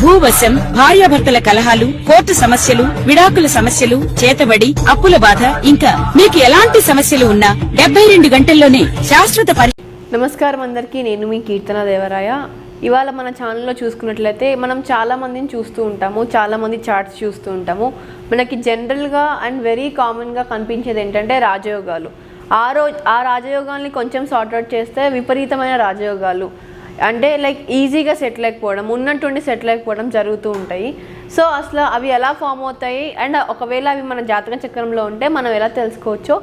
భూవశం భార్యాభర్తల కలహాలు కోర్టు సమస్యలు విడాకుల సమస్యలు చేతబడి అప్పుల బాధ ఇంకా మీకు ఎలాంటి సమస్యలు ఉన్నా డెబ్బై రెండు గంటల్లోనే శాశ్వత పరి నమస్కారం అందరికీ నేను మీ కీర్తన దేవరాయ. ఇవాళ మన ఛానల్లో చూసుకున్నట్లయితే మనం చాలా మందిని చూస్తూ ఉంటాము చాలా మంది చార్ట్స్ చూస్తూ ఉంటాము. మనకి జనరల్గా అండ్ వెరీ కామన్గా కనిపించేది ఏంటంటే రాజయోగాలు. ఆ రోజు ఆ రాజయోగాల్ని కొంచెం సార్ట్అవుట్ చేస్తే విపరీతమైన రాజయోగాలు. అంటే లైక్ ఈజీగా సెటిల్ అయిపోవడం ఉన్నట్టుండి సెటిల్ అయిపోవడం జరుగుతూ ఉంటాయి. సో అసలు అవి ఎలా ఫామ్ అవుతాయి? అండ్ ఒకవేళ అవి మన జాతక చక్రంలో ఉంటే మనం ఎలా తెలుసుకోవచ్చో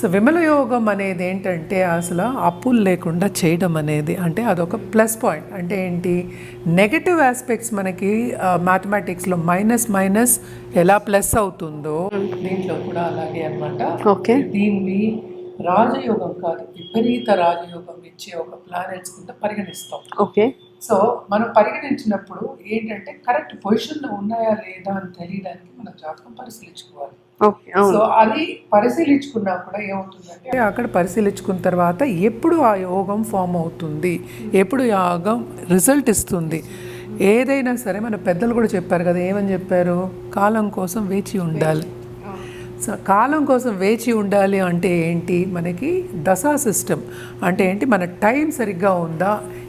సో విమల యోగం అనేది ఏంటంటే అసలు అప్పులు లేకుండా చేయడం అనేది అంటే అదొక ప్లస్ పాయింట్. అంటే ఏంటి? నెగటివ్ ఆస్పెక్ట్స్ మనకి మ్యాథమెటిక్స్లో మైనస్ మైనస్ ఎలా ప్లస్ అవుతుందో దీంట్లో కూడా అలాగే అన్నమాట. ఓకే. దీన్ని రాజయోగం కాదు విపరీత రాజయోగం ఇచ్చే ఒక ప్లానెట్స్ కింద పరిగణిస్తాం. ఓకే. సో మనం పరిగణించినప్పుడు ఏంటంటే కరెక్ట్ పొజిషన్లో ఉన్నాయా లేదా అని తెలియడానికి మనం జాతకం పరిశీలించుకోవాలి. సో అది పరిశీలించుకున్నా కూడా ఏమవుతుందంటే అక్కడ పరిశీలించుకున్న తర్వాత ఎప్పుడు ఆ యోగం ఫామ్ అవుతుంది? ఎప్పుడు ఆ యోగం రిజల్ట్ ఇస్తుంది? ఏదైనా సరే మన పెద్దలు కూడా చెప్పారు కదా ఏమని చెప్పారు? కాలం కోసం వేచి ఉండాలి. సో కాలం కోసం వేచి ఉండాలి అంటే ఏంటి? మనకి దశా సిస్టమ్. అంటే ఏంటి? మన టైం సరిగ్గా ఉందా?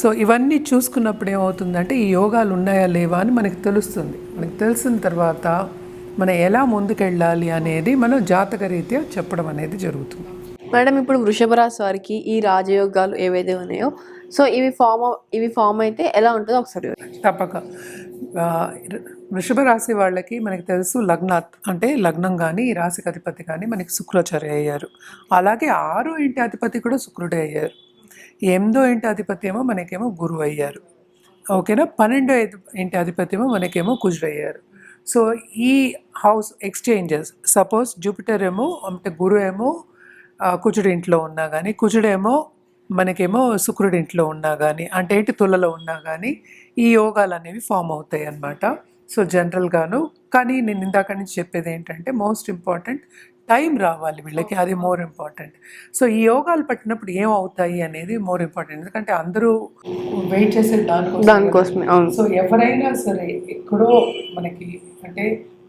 సో ఇవన్నీ చూసుకున్నప్పుడు ఏమవుతుందంటే ఈ యోగాలు ఉన్నాయా లేవా అని మనకి తెలుస్తుంది. మనకి తెలిసిన తర్వాత మనం ఎలా ముందుకెళ్ళాలి అనేది మనం జాతక రీత్యా చెప్పడం అనేది జరుగుతుంది. మేడం ఇప్పుడు వృషభ రాశి వారికి ఈ రాజయోగాలు ఏవైతే ఉన్నాయో సో ఇవి ఫామ్ ఇవి ఫామ్ అయితే ఎలా ఉంటుందో ఒకసారి. తప్పక. వృషభ రాశి వాళ్ళకి మనకి తెలుసు లగ్నాత్ అంటే లగ్నం కానీ ఈ రాశికి అధిపతి కానీ మనకి శుక్రాచార్య అయ్యారు. అలాగే ఆరో ఇంటి అధిపతి కూడా శుక్రుడే అయ్యారు. ఎనిమిదో ఇంటి అధిపతి ఏమో మనకేమో గురువు అయ్యారు. ఓకేనా? పన్నెండో ఇంటి అధిపతి ఏమో మనకేమో కుజుడు అయ్యారు. సో ఈ హౌస్ ఎక్స్చేంజెస్ సపోజ్ జూపిటర్ ఏమో అంటే గురు ఏమో ఆ, కుజుడి ఇంట్లో ఉన్నా కానీ కుజుడేమో మనకేమో శుక్రుడి ఇంట్లో ఉన్నా కానీ అంటే ఏంటి తులలో ఉన్నా కానీ ఈ యోగాలు అనేవి ఫామ్ అవుతాయి అన్నమాట సో జనరల్గాను కానీ నేను ఇందాక నుంచి చెప్పేది ఏంటంటే మోస్ట్ ఇంపార్టెంట్ టైం రావాలి వీళ్ళకి అది మోర్ ఇంపార్టెంట్. సో ఈ యోగాలు పట్టినప్పుడు ఏం అవుతాయి అనేది మోర్ ఇంపార్టెంట్. ఎందుకంటే అందరూ వెయిట్ చేసే దానికోసం దానికోసమే అవును. సో ఎవరైనా సరే ఎక్కడో మనకి అంటే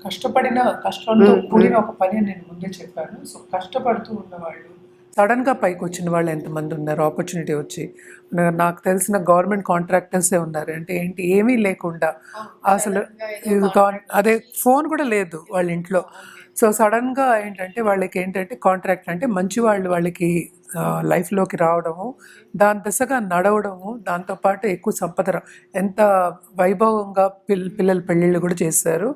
కష్టపడిన కష్టంతో కూడిన ఒక పని నేను ముందే చెప్పాను. సో కష్టపడుతూ ఉన్నవాళ్ళు సడన్గా పైకి వచ్చిన వాళ్ళు ఎంతమంది ఉన్నారు? ఆపర్చునిటీ వచ్చి. నాకు తెలిసిన గవర్నమెంట్ కాంట్రాక్టర్సే ఉన్నారు. అంటే ఏంటి? ఏమీ లేకుండా అసలు అదే ఫోన్ కూడా లేదు వాళ్ళ ఇంట్లో. సో సడన్గా ఏంటంటే వాళ్ళకి ఏంటంటే కాంట్రాక్ట్ అంటే మంచి వాళ్ళు వాళ్ళకి లైఫ్లోకి రావడము దాని దిశగా నడవడము దాంతోపాటు ఎక్కువ సంపద ఎంత వైభవంగా పిల్ పిల్లల పెళ్ళిళ్ళు కూడా చేశారు.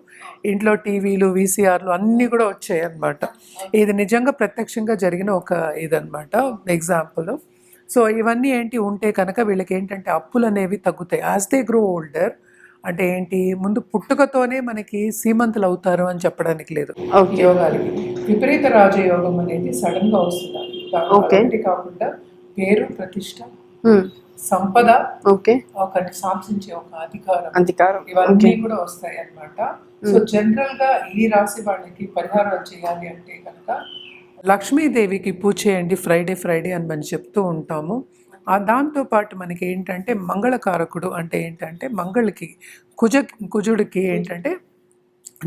ఇంట్లో టీవీలు వీసీఆర్లు అన్నీ కూడా వచ్చాయి అన్నమాట ఇది నిజంగా ప్రత్యక్షంగా జరిగిన ఒక ఇదనమాట ఎగ్జాంపుల్. సో ఇవన్నీ ఏంటి ఉంటే కనుక వీళ్ళకి ఏంటంటే అప్పులు అనేవి తగ్గుతాయి. యాజ్ దే గ్రో ఓల్డర్ అంటే ఏంటి? ముందు పుట్టుకతోనే మనకి సీమంతులు అవుతారు అని చెప్పడానికి లేదు. యోగాలకి. విపరీత రాజయోగం అనేది సడన్గా వస్తుంది. కాకుండా పేరు ప్రతిష్ట. సంపద ఓకే. ఒకటి శాసించే ఒక అధికారం. అంతికారం ఇవన్నీ కూడా వస్తాయి అన్నమాట. సో జనరల్గా ఈ రాశి వాళ్ళకి పరిహారాలు చేయాలి అంటే కనుక లక్ష్మీదేవికి పూజ చేయండి ఫ్రైడే ఫ్రైడే అని మనం చెప్తూ ఉంటాము. ఆ దాంతో పాటు మనకి ఏంటంటే మంగళకారకుడు అంటే ఏంటంటే మంగళకి కుజ కుజుడికి ఏంటంటే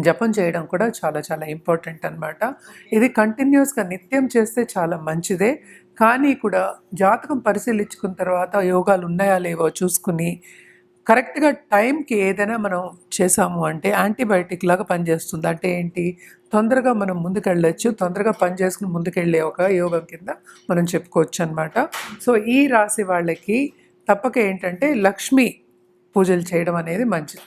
జపం చేయడం కూడా చాలా చాలా ఇంపార్టెంట్ అన్నమాట. ఇది కంటిన్యూస్గా నిత్యం చేస్తే చాలా మంచిదే. కానీ కూడా జాతకం పరిశీలించుకున్న తర్వాత యోగాలు ఉన్నాయా లేవో చూసుకుని కరెక్ట్గా టైంకి ఏదైనా మనం చేసాము అంటే యాంటీబయాటిక్ లాగా పనిచేస్తుంది. అంటే ఏంటి? తొందరగా మనం ముందుకెళ్ళచ్చు. తొందరగా పని చేసుకుని ముందుకెళ్ళే ఒక యోగం కింద మనం చెప్పుకోవచ్చు అనమాట సో ఈ రాశి వాళ్ళకి తప్పక ఏంటంటే లక్ష్మి పూజలు చేయడం అనేది మంచిది.